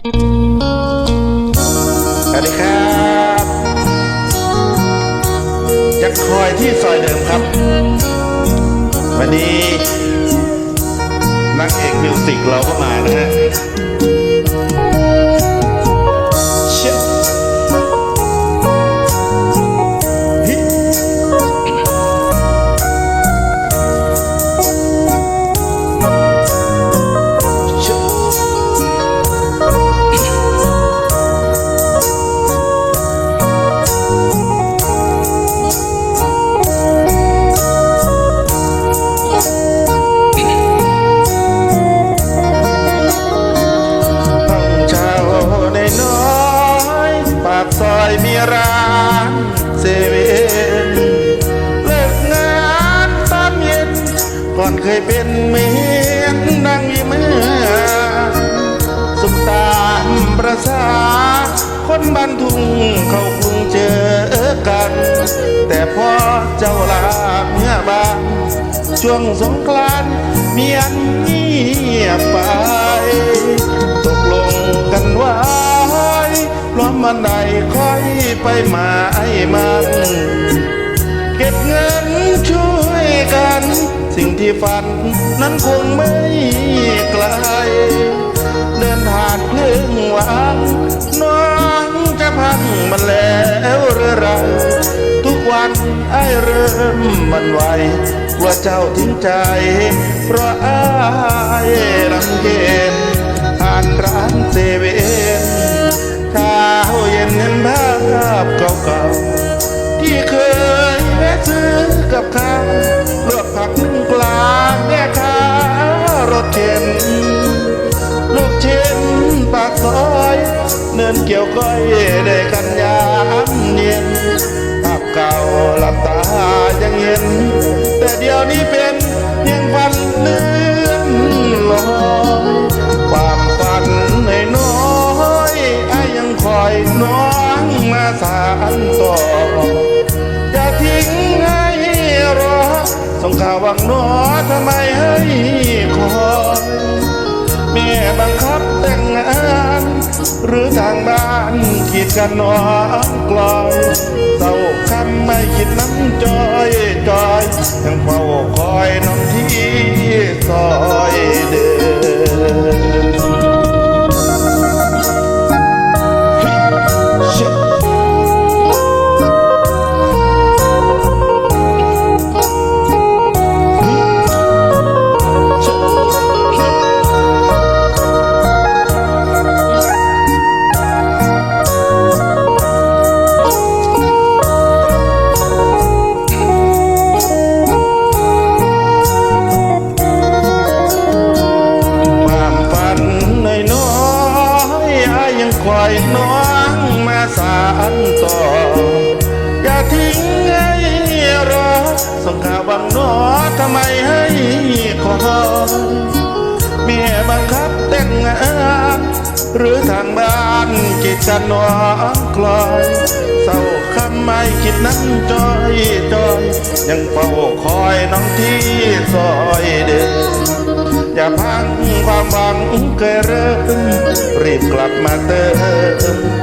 สวัสดีครับยังคอยที่ซอยเดิมครับ วันนี้นักเอกมิวสิกเราก็มานะฮะากซอยมีร้านเซเว่นเลิกงานตอนเย็น ก่อนเคยเป็นเมียนนั่งยิ้มเมื่อสุขตามประสาคนบ้านทุ่งเขาคงเจอกัน แต่พอเจ้าลาเมียบ้านช่วงสงกรานเมียนเงียบไป ตกลงกันไว้พ ร้อมวันใดค่อยไปมายมัน เก็บเงินช่วยกัน สิ่งที่ฝันนั้นคงไม่ไกล เดินผ่านครึ่งวันน้องจะพังมันแล้วหรือไรทุกวันไอ้เริ่มมันไหวกลัวเจ้าทิ้งใจ เพราะไอ้ลำเย็นผ่านร้านเซเว่น เงินเห็นภาพเก่าๆ ที่เคยแวะซื้อกับข้าวลวกผักนึ่งปลาแม่ค้ารถเข็นลูกชิ้นปากซอย เนินเกี่ยวก้อยได้กันยา ส่งข่าววังหนอทำไมให้คอยแม่บังคับแต่งงาน หรือทางบ้านขีดกันนอนกลอยเศร้าคำไม่คิดน้ำจอยจอยยังเฝ้าคอ ๆอ้ายยังคอยน้องมาสานต่อ อย่าทิ้งให้รอส่งข่าวบังนอทำไมให้คอยเมียบังคับแต่งงาน หรือทางบ้านกีดกันวางคลอยเศร้าคำไม่คิดนั้นจอยจอย ยังเฝ้าคอยน้องที่ซอยเดินอย่าพังความหวังเคยเริ่มรีบกลับมาเติม